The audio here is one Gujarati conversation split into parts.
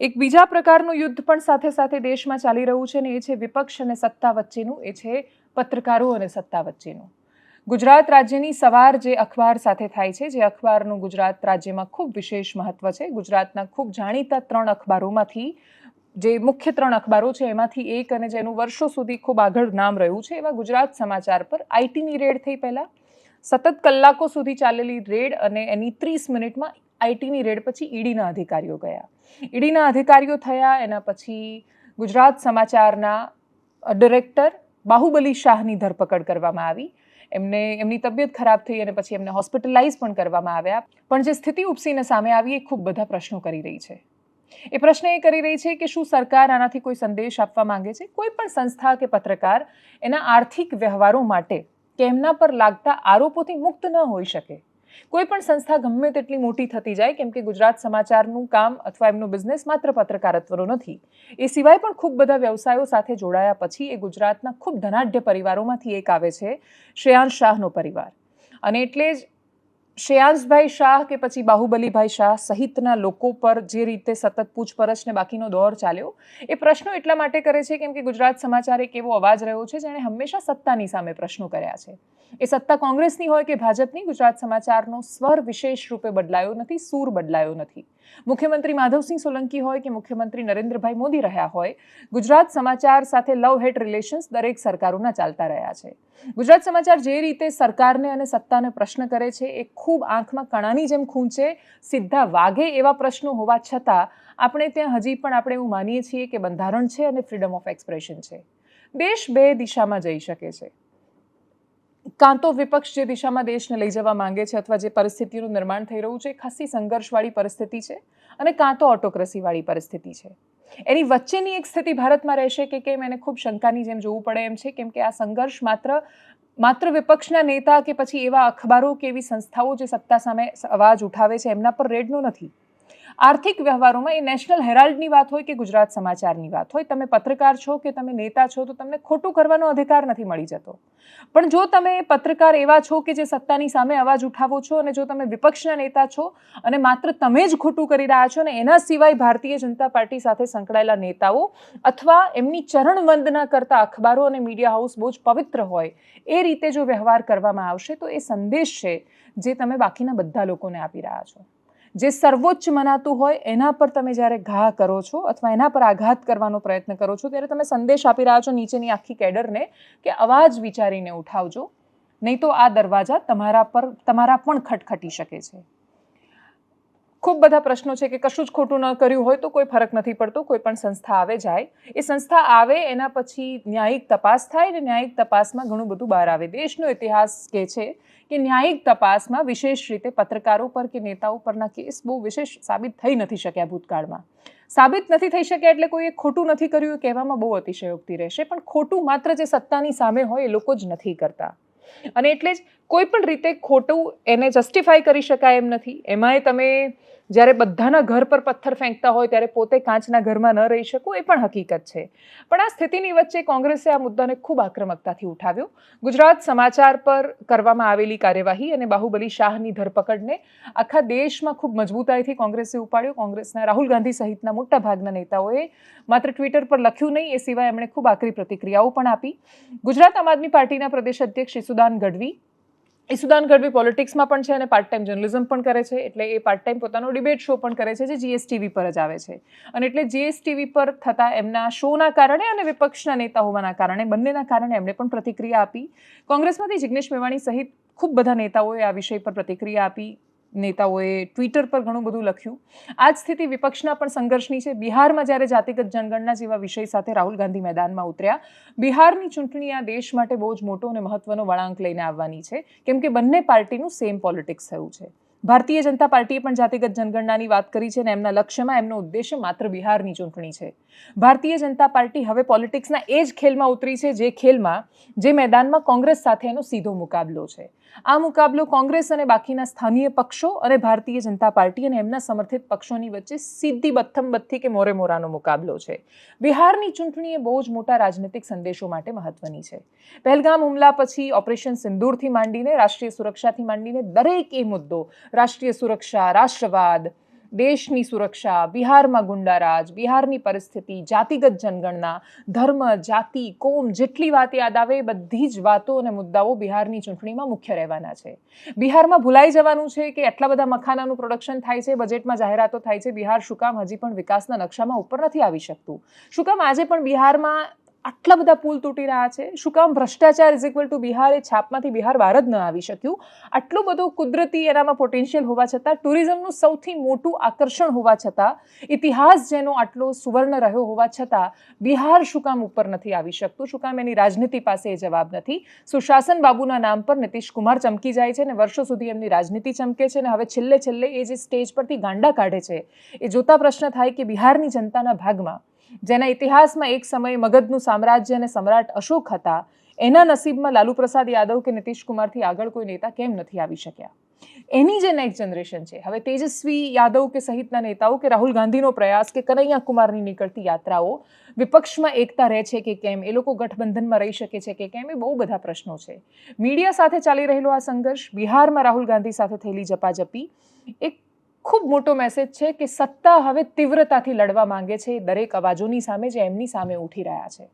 એક બીજા પ્રકારનું યુદ્ધ પણ સાથે સાથે દેશમાં ચાલી રહ્યું છે ને એ છે વિપક્ષ અને સત્તા વચ્ચેનું, એ છે પત્રકારો અને સત્તા વચ્ચેનું. ગુજરાત રાજ્યની સવાર જે અખબાર સાથે થાય છે, જે અખબારનું ગુજરાત રાજ્યમાં ખૂબ વિશેષ મહત્વ છે. ગુજરાતના ખૂબ જાણીતા ત્રણ અખબારોમાંથી, જે મુખ્ય ત્રણ અખબારો છે, એમાંથી એક અને જેનું વર્ષો સુધી ખૂબ આગળ નામ રહ્યું છે, એવા ગુજરાત સમાચાર પર આઈટીની રેડ થઈ પહેલાં. સતત કલાકો સુધી ચાલેલી રેડ અને એની ત્રીસ મિનિટમાં આઈટીની રેડ પછી ઈડીના અધિકારીઓ ગયા. ઈડીના અધિકારીઓ થયા, એના પછી ગુજરાત સમાચારના ડિરેક્ટર બાહુબલી શાહની ધરપકડ કરવામાં આવી. એમને, એમની તબિયત ખરાબ થઈ અને પછી એમને હોસ્પિટલાઇઝ પણ કરવામાં આવ્યા. પણ જે સ્થિતિ ઉપસીને સામે આવી એ ખૂબ બધા પ્રશ્નો કરી રહી છે. એ પ્રશ્ન એ કરી રહી છે કે શું સરકાર આનાથી કોઈ સંદેશ આપવા માંગે છે? કોઈ પણ સંસ્થા કે પત્રકાર એના આર્થિક વ્યવહારો માટે કે એમના પર લાગતા આરોપોથી મુક્ત ન હોઈ શકે. કોઈ પણ સંસ્થા ગમે તેટલી મોટી થતી જાય, કેમ કે ગુજરાત સમાચારનું કામ અથવા એમનું બિઝનેસ માત્ર પત્રકારત્વનો નથી. એ સિવાય પણ ખૂબ બધા વ્યવસાયો સાથે જોડાયા પછી એ ગુજરાતના ખૂબ ધનાઢ્ય પરિવારોમાંથી એક આવે છે, શ્રેયાંશ શાહનો પરિવાર. અને એટલે જ શ્રેયાંશભાઈ શાહ કે પછી બાહુબલીભાઈ શાહ સહિતના લોકો પર જે રીતે સતત પૂછપરછ ને બાકીનો દોર ચાલ્યો, એ પ્રશ્નો એટલા માટે કરે છે કેમ કે ગુજરાત સમાચાર એક એવો અવાજ રહ્યો છે જેણે હંમેશા સત્તાની સામે પ્રશ્નો કર્યા છે. એ સત્તા કોંગ્રેસની હોય કે ભાજપની, ગુજરાત સમાચારનો સ્વર વિશેષ રૂપે બદલાયો નથી, સૂર બદલાયો નથી. મુખ્યમંત્રી માધવસિંહ સોલંકી હોય કે મુખ્યમંત્રી નરેન્દ્રભાઈ મોદી રહ્યા હોય, ગુજરાત સમાચાર સાથે લવ હેટ રિલેશન્સ દરેક સરકારોના ચાલતા રહ્યા છે. ગુજરાત સમાચાર જે રીતે સરકારને અને સત્તાને પ્રશ્ન કરે છે, એ ખૂબ આંખમાં કણાની જેમ ખૂંચે, સીધા વાઘે એવા પ્રશ્નો હોવા છતાં, આપણે ત્યાં હજી પણ આપણે એવું માનીએ છીએ કે બંધારણ છે અને ફ્રીડમ ઓફ એક્સપ્રેશન છે. દેશ બે દિશામાં જઈ શકે છે. કાં તો વિપક્ષ જે દિશામાં દેશને લઈ જવા માંગે છે અથવા જે પરિસ્થિતિનું નિર્માણ થઈ રહ્યું છે, એ ખાસી સંઘર્ષવાળી પરિસ્થિતિ છે અને કાં તો ઓટોક્રેસીવાળી પરિસ્થિતિ છે. એની વચ્ચેની એક સ્થિતિ ભારતમાં રહેશે કે કેમ એને ખૂબ શંકાની જેમ જોવું પડે એમ છે, કેમ કે આ સંઘર્ષ માત્ર માત્ર વિપક્ષના નેતા કે પછી એવા અખબારો કે એવી સંસ્થાઓ જે સત્તા સામે અવાજ ઉઠાવે છે, એમના પર રેડનો નથી. આર્થિક વ્યવહારોમાં એ નેશનલ હેરાલ્ડની વાત હોય કે ગુજરાત સમાચારની વાત હોય, તમે પત્રકાર છો કે તમે નેતા છો, તો તમને ખોટું કરવાનો અધિકાર નથી મળી જતો. પણ જો તમે પત્રકાર એવા છો કે જે સત્તાની સામે અવાજ ઉઠાવો છો અને જો તમે વિપક્ષના નેતા છો અને માત્ર તમે જ ખોટું કરી રહ્યા છો અને એના સિવાય ભારતીય જનતા પાર્ટી સાથે સંકળાયેલા નેતાઓ અથવા એમની ચરણ વંદના કરતા અખબારો અને મીડિયા હાઉસ બહુ જ પવિત્ર હોય, એ રીતે જો વ્યવહાર કરવામાં આવશે તો એ સંદેશ છે જે તમે બાકીના બધા લોકોને આપી રહ્યા છો. જે સર્વોચ્ચ મનાતું હોય, એના પર તમે જ્યારે ઘા કરો છો અથવા એના પર આઘાત કરવાનો પ્રયત્ન કરો છો, ત્યારે તમે સંદેશ આપી રહ્યા છો નીચેની આખી કેડરને કે અવાજ વિચારીને ઉઠાવજો. નહીં તો આ દરવાજા તમારા પર, તમારા પણ ખટખટી શકે છે. ખૂબ બધા પ્રશ્નો છે કે કશું જ ખોટું ન કર્યું હોય તો કોઈ ફરક નથી પડતો, કોઈ પણ સંસ્થા આવે, જાય. એ સંસ્થા આવે, એના પછી ન્યાયિક તપાસ થાય અને ન્યાયિક તપાસમાં ઘણું બધું બહાર આવે. દેશનો ઇતિહાસ કે છે કે ન્યાયિક તપાસમાં વિશેષ રીતે પત્રકારો પર કે નેતાઓ પરના કેસ બહુ વિશેષ સાબિત થઈ નથી શક્યા ભૂતકાળમાં. સાબિત નથી થઈ શક્યા એટલે કોઈએ ખોટું નથી કર્યું એ કહેવામાં બહુ અતિશયોક્તિ રહેશે, પણ ખોટું માત્ર જે સત્તાની સામે હોય એ લોકો જ નથી કરતા. અને એટલે જ કોઈ પણ રીતે ખોટું એને જસ્ટિફાઈ કરી શકાય એમ નથી. એમાંય તમે જ્યારે બધાના ઘર પર પથ્થર ફેંકતા હોય ત્યારે પોતે કાચના ઘરમાં ન રહી શકો એ પણ હકીકત છે. પણ આ સ્થિતિની વચ્ચે કોંગ્રેસે આ મુદ્દાને ખૂબ આક્રમકતાથી ઉઠાવ્યો. ગુજરાત સમાચાર પર કરવામાં આવેલી કાર્યવાહી અને બાહુબલી શાહની ધરપકડને આખા દેશમાં ખૂબ મજબૂતાઈથી કોંગ્રેસે ઉપાડ્યો. કોંગ્રેસના રાહુલ ગાંધી સહિતના મોટા ભાગના નેતાઓએ માત્ર ટ્વિટર પર લખ્યું નહીં, એ સિવાય એમણે ખૂબ આકરી પ્રતિક્રિયાઓ પણ આપી. ગુજરાત આમ આદમી પાર્ટીના પ્રદેશ અધ્યક્ષ ઈસુદાન ગઢવી ઈસુદાન ગઢવી પોલિટિક્સમાં પણ છે અને પાર્ટ ટાઈમ જર્નલિઝમ પણ કરે છે. એટલે એ પાર્ટ ટાઈમ પોતાનો ડિબેટ શો પણ કરે છે જે જીએસટીવી પર જ આવે છે. અને એટલે જીએસટીવી પર થતા એમના શોના કારણે અને વિપક્ષના નેતા હોવાના કારણે, બંનેના કારણે એમણે પણ પ્રતિક્રિયા આપી. કોંગ્રેસમાંથી જિગ્નેશ મેવાણી સહિત ખૂબ બધા નેતાઓએ આ વિષય પર પ્રતિક્રિયા આપી. નેતાઓએ ટ્વિટર પર ઘણું બધું લખ્યું. આ જ સ્થિતિ વિપક્ષના પણ સંઘર્ષની છે. બિહારમાં જ્યારે જાતિગત જનગણના જેવા વિષય સાથે રાહુલ ગાંધી મેદાનમાં ઉતર્યા, બિહારની ચૂંટણી આ દેશ માટે બહુ જ મોટો અને મહત્વનો વળાંક લઈને આવવાની છે. કેમ કે બંને પાર્ટીનું સેમ પોલિટિક્સ થયું છે. ભારતીય જનતા પાર્ટીએ પણ જાતિગત જનગણનાની વાત કરી છે અને એમના લક્ષ્યમાં એમનો ઉદ્દેશ્ય માત્ર બિહારની ચૂંટણી છે. ભારતીય જનતા પાર્ટી હવે પોલિટિક્સના એ જ ખેલમાં ઉતરી છે, જે ખેલમાં, જે મેદાનમાં કોંગ્રેસ સાથે એનો સીધો મુકાબલો છે. આ મુકાબલો કોંગ્રેસ અને બાકીના સ્થાનીય પક્ષો અને ભારતીય જનતા પાર્ટી અને એમના સમર્થિત પક્ષોની વચ્ચે સીધી બથ્થમ કે મોરે મોરાનો મુકાબલો છે. બિહારની ચૂંટણી એ બહુ જ મોટા રાજનૈતિક સંદેશો માટે મહત્વની છે. પહેલગામ હુમલા પછી ઓપરેશન સિંદૂરથી માંડીને, રાષ્ટ્રીય સુરક્ષાથી માંડીને દરેક એ મુદ્દો, રાષ્ટ્રીય સુરક્ષા, રાષ્ટ્રવાદ દેશની સુરક્ષા, બિહારમાં ગુંડારાજ, બિહારની પરિસ્થિતિ, જાતિગત જનગણના, ધર્મ, જાતિ, કોમ જેટલી વાત યાદ આવે બધી જ વાતો અને મુદ્દાઓ બિહારની ચૂંટણીમાં મુખ્ય રહેવાના છે. બિહારમાં ભૂલાઈ જવાનું છે કે આટલા બધા મખાનાનું પ્રોડક્શન થાય છે બજેટમાં જાહેરાતો થાય છે, બિહાર શું કામ હજી પણ વિકાસના નકશામાં ઉપર નથી આવી શકતું. શું કામ આજે પણ બિહારમાં આટલા બધા પુલ તૂટી રહ્યા છે? શું કામ ભ્રષ્ટાચાર ઇઝ ઇક્વલ ટુ બિહાર? એ છાપમાંથી બિહાર બહાર જ ન આવી શક્યું. આટલું બધું કુદરતી એનામાં પોટેન્શિયલ હોવા છતાં ટુરિઝમનું સૌથી મોટું આકર્ષણ હોવા છતાં, ઇતિહાસ જેનો આટલો સુવર્ણ રહ્યો હોવા છતાં, બિહાર શું કામ ઉપર નથી આવી શકતું? શું કામ એની રાજનીતિ પાસે એ જવાબ નથી? સુશાસન બાબુના નામ પર નીતિશ કુમાર ચમકી જાય છે અને વર્ષો સુધી એમની રાજનીતિ ચમકે છે અને હવે છેલ્લે છેલ્લે એ જે સ્ટેજ પરથી ગાંડા કાઢે છે, એ જોતા પ્રશ્ન થાય કે બિહારની જનતાના ભાગમાં જેના ઇતિહાસમાં એક સમયે મગધનું સામ્રાજ્ય અને સમ્રાટ અશોક હતા, એના નસીબમાં લાલુ પ્રસાદ યાદવ કે નીતિશ કુમારથી આગળ કોઈ નેતા કેમ નથી આવી શક્યા? એની જે નેક્સ્ટ જનરેશન છે. હવે તેજસ્વી યાદવ કે સહિતના નેતાઓ કે રાહુલ ગાંધીનો પ્રયાસ કે કનૈયા કુમારની નીકળતી યાત્રાઓ વિપક્ષમાં એકતા રહે છે કે કેમ? એ લોકો ગઠબંધનમાં રહી શકે છે કે કેમ? એ બહુ બધા પ્રશ્નો છે. મીડિયા સાથે ચાલી રહેલો આ સંઘર્ષ બિહારમાં રાહુલ ગાંધી સાથે થયેલી જપાજપી એક ખૂબ મોટો મેસેજ છે કે સત્તા હવે તીવ્રતાથી લડવા માંગે છે. દરેક અવાજોની સામે જે એમની સામે ઉઠી રહ્યા છે.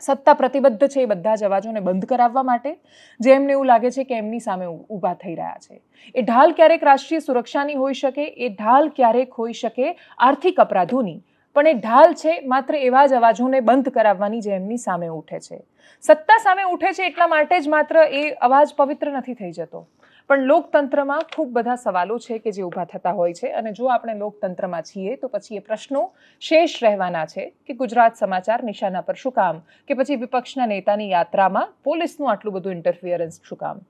સત્તા પ્રતિબદ્ધ છે એ બધા જ અવાજોને બંધ કરાવવા માટે, જે એમને એવું લાગે છે કે એમની સામે ઊભા થઈ રહ્યા છે. એ ઢાલ ક્યારેક રાષ્ટ્રીય સુરક્ષાની હોઈ શકે, એ ઢાલ ક્યારેક હોઈ શકે આર્થિક અપરાધોની. પણ એ ઢાલ છે માત્ર એવા જ અવાજોને બંધ કરાવવાની જે એમની સામે ઉઠે છે. સત્તા સામે ઉઠે છે એટલા માટે જ માત્ર એ અવાજ પવિત્ર નથી થઈ જતો. પણ લોકતંત્રમાં ખૂબ બધા સવાલો છે કે જે ઊભા થતા હોય છે. અને જો આપણે લોકતંત્રમાં છીએ, તો પછી એ પ્રશ્નો શેષ રહેવાના છે કે ગુજરાત સમાચાર નિશાના પર શું કામ? કે પછી વિપક્ષના નેતાની યાત્રામાં પોલીસનું આટલું બધું ઇન્ટરફિયરન્સ શું કામ?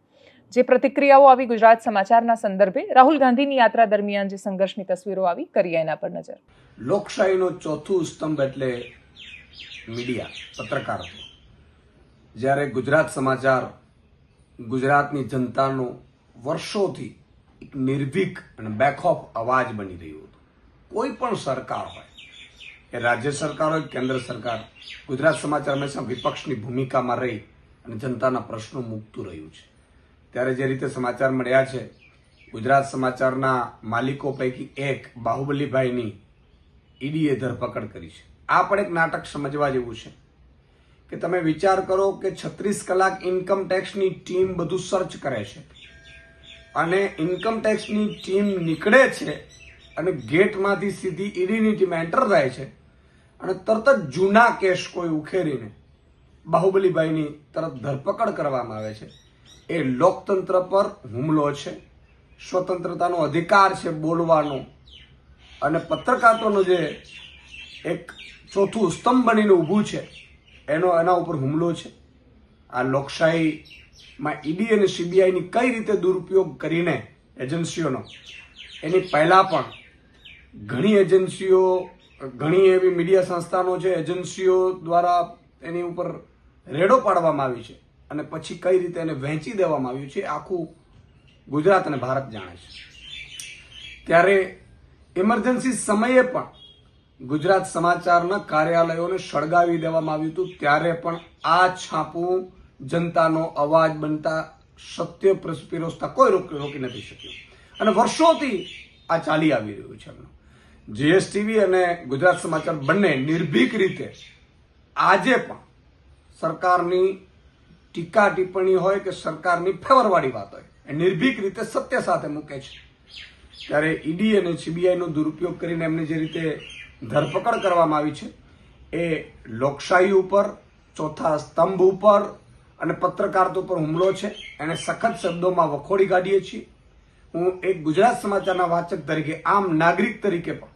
જે પ્રતિક્રિયાઓ આવી ગુજરાત સમાચારના સંદર્ભે, રાહુલ ગાંધીની યાત્રા દરમિયાન જે સંઘર્ષની તસવીરો આવી, કરીએ એના પર નજર. લોકશાહીનો ચોથું સ્તંભ એટલે મીડિયા પત્રકારો જ્યારે ગુજરાત સમાચાર ગુજરાતની જનતાનો વર્ષોથી એક નિર્ભીક અને બેખોફ અવાજ બની રહ્યું હતું. કોઈ પણ સરકાર હોય, એ રાજ્ય સરકાર હોય, કેન્દ્ર સરકાર ગુજરાત સમાચાર હંમેશા વિપક્ષની ભૂમિકામાં રહી અને જનતાના પ્રશ્નો મૂકતું રહ્યું છે. ત્યારે જે રીતે સમાચાર મળ્યા છે, ગુજરાત સમાચારના માલિકો પૈકી એક બાહુબલીભાઈની ઈડીએ ધરપકડ કરી છે. આ પણ એક નાટક સમજવા જેવું છે કે તમે વિચાર કરો કે છત્રીસ કલાક ઇન્કમ ટેક્સની ટીમ બધું સર્ચ કરે છે. અને ઇન્કમ ટેક્સની ટીમ નીકળે છે અને ગેટમાંથી સીધી ઈડીની ટીમ એન્ટર થાય છે અને તરત જ જૂના કેસ કોઈ ઉખેરીને બાહુબલીભાઈની તરત ધરપકડ કરવામાં આવે છે. એ લોકતંત્ર પર હુમલો છે. સ્વતંત્રતાનો અધિકાર છે બોલવાનો. અને પત્રકારત્વનો જે એક ચોથું સ્તંભ બનીને ઊભું છે, એનો એના ઉપર હુમલો છે. આ લોકશાહીમાં ઈડી અને સીબીઆઈની કઈ રીતે દુરુપયોગ કરીને એજન્સીઓનો? એની પહેલાં પણ ઘણી એજન્સીઓ, ઘણી એવી મીડિયા સંસ્થાનો છે, એજન્સીઓ દ્વારા એની ઉપર રેડો પાડવામાં આવી છે અને પછી કઈ રીતે એને વહેંચી દેવામાં આવ્યું છે આખું ગુજરાત અને ભારત જાણે છે. ત્યારે ઇમરજન્સી સમયે પણ ગુજરાત સમાચારના કાર્યાલયોને સળગાવી દેવામાં આવ્યું હતું, ત્યારે પણ આ છાપું જનતાનો અવાજ બનતા સત્ય પ્રસ- પીરસતા કોઈ રોકી રોકી નથી શક્યું. અને વર્ષોથી આ ચાલી આવી રહ્યું છે એમનું. જીએસટીવી અને ગુજરાત સમાચાર બંને નિર્ભીક રીતે આજે પણ સરકારની ટીકા ટિપ્પણી હોય કે સરકારની ફેવરવાળી વાત હોય, એ નિર્ભીક રીતે સત્ય સાથે મૂકે છે. ત્યારે ઈડી અને સીબીઆઈનો દુરુપયોગ કરીને એમને જે રીતે ધરપકડ કરવામાં આવી છે, એ લોકશાહી ઉપર, ચોથા સ્તંભ ઉપર અને પત્રકારત્વ ઉપર હુમલો છે. એને સખત શબ્દોમાં વખોડી કાઢીએ છીએ. હું એક ગુજરાત સમાચારના વાચક તરીકે, આમ નાગરિક તરીકે પણ,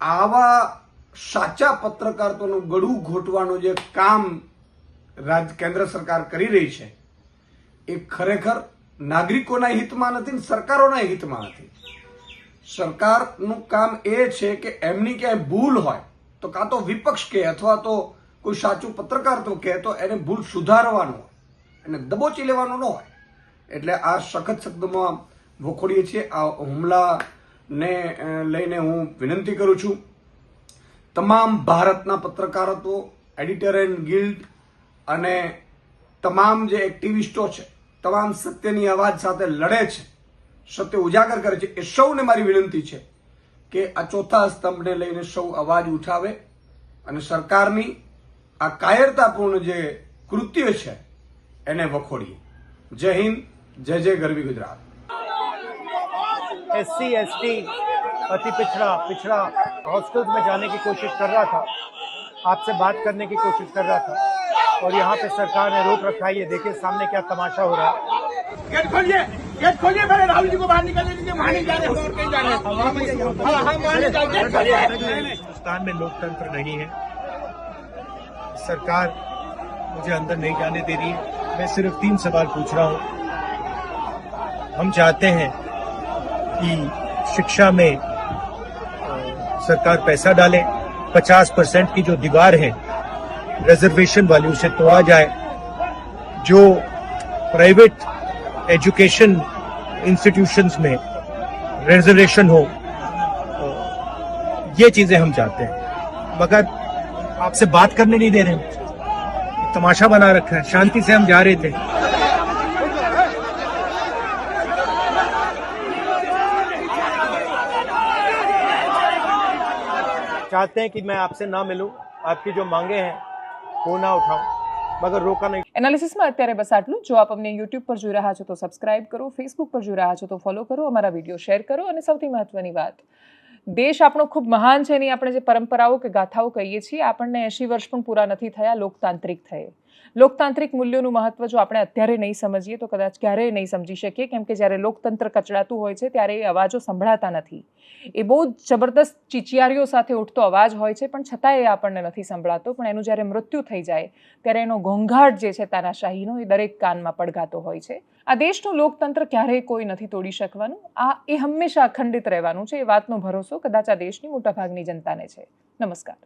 આવા સાચા પત્રકારત્વનું ગળું ઘોટવાનું જે કામ રાજ, કેન્દ્ર સરકાર કરી રહી છે, એ ખરેખર નાગરિકોના હિતમાં નથી સરકારોના હિતમાં નથી. સરકારનું કામ એ છે કે એમની ક્યાંય ભૂલ હોય, તો કાં તો વિપક્ષ કે અથવા તો કોઈ સાચું પત્રકાર તો કહે તો એને ભૂલ સુધારવાનું હોય. એને દબોચી લેવાનું ન હોય. એટલે આ સખત શબ્દોમાં વખોડીએ છીએ. આ હુમલાને લઈને હું વિનંતી કરું છું. તમામ ભારતના પત્રકારત્વો એન્ડ ગિલ્ડ અને તમામ જે એક્ટિવિસ્ટો છે, તમામ સત્યની અવાજ સાથે લડે છે, સત્ય ઉજાગર કરે છે, એ સૌને મારી વિનંતી છે કે આ ચોથા સ્તંભને લઈને સૌ અવાજ ઉઠાવે અને સરકારની આ કાયરતાપૂર્ણ જે કૃત્ય છે એને વખોડીએ જય હિન્દ જય જય ગરવી Gujarat S C S T अति पिछड़ा पिछड़ा हॉस्टल्स में जाने की कोशिश कर रहा था आपसे बात करने की कोशिश कर रहा था और यहाँ पे सरकार ने रोक रखा है ये देखिए सामने क्या तमाशा हो रहा है गेट खोलिए गेट खोलिए पहले राहुल जी को बाहर निकलने दीजिए वहां नहीं जाने हम और कहीं जाने हाँ हाँ वहां नहीं जाने गेट खोलिए हिंदुस्तान में लोकतंत्र नहीं है सरकार मुझे अंदर नहीं जाने दे रही। है मैं सिर्फ़ तीन सवाल पूछ रहा हूँ। हम चाहते हैं कि शिक्षा में सरकार पैसा डाले। 50 परसेंट की जो दीवार है रिजर्वेशन वाली, उसे तोड़ा जाए। जो प्राइवेट एजुकेशन इंस्टीट्यूशंस में रिजर्वेशन हो ये चीज़ें हम चाहते हैं। मगर आपसे बात करने नहीं दे रहे हैं तमाशा बना रखा है शांति से हम जा रहे थे चाहते हैं कि मैं आपसे ना मिलूं आपकी जो मांगे हैं वो ना उठाऊं मगर रोका नहीं એનાલિસિસમાં અત્યારે બસ આટલું જો આપ અમને યુટ્યુબ પર જોઈ રહ્યા છો તો સબસ્ક્રાઇબ કરો ફેસબુક પર જોઈ રહ્યા છો તો ફોલો કરો અમારા વિડીયો શેર કરો અને સૌથી મહત્વની વાત દેશ આપણો ખૂબ મહાન છે એની આપણે જે પરંપરાઓ કે ગાથાઓ કહીએ છીએ, આપણને એંશી વર્ષ પણ પૂરા નથી થયા, લોકતાંત્રિક થયે. લોકતાંત્રિક મૂલ્યોનું મહત્વ જો આપણે અત્યારે નહીં સમજીએ, તો કદાચ ક્યારેય નહીં સમજી શકીએ. કેમ કે જ્યારે લોકતંત્ર કચડાતું હોય છે, ત્યારે એ અવાજો સંભળાતા નથી. એ બહુ જબરદસ્ત ચીચિયારીઓ સાથે ઉઠતો અવાજ હોય છે, પણ છતાંય એ આપણને નથી સંભળાતો. પણ એનું જ્યારે મૃત્યુ થઈ જાય, ત્યારે એનો ઘોંઘાટ જે છે તાનાશાહીનો એ દરેક કાનમાં પડઘાતો હોય છે. આ દેશનું લોકતંત્ર ક્યારેય કોઈ નથી તોડી શકવાનું. આ એ હંમેશા અખંડિત રહેવાનું છે. એ વાતનો ભરોસો કદાચ આ દેશની મોટાભાગની જનતાને છે. નમસ્કાર.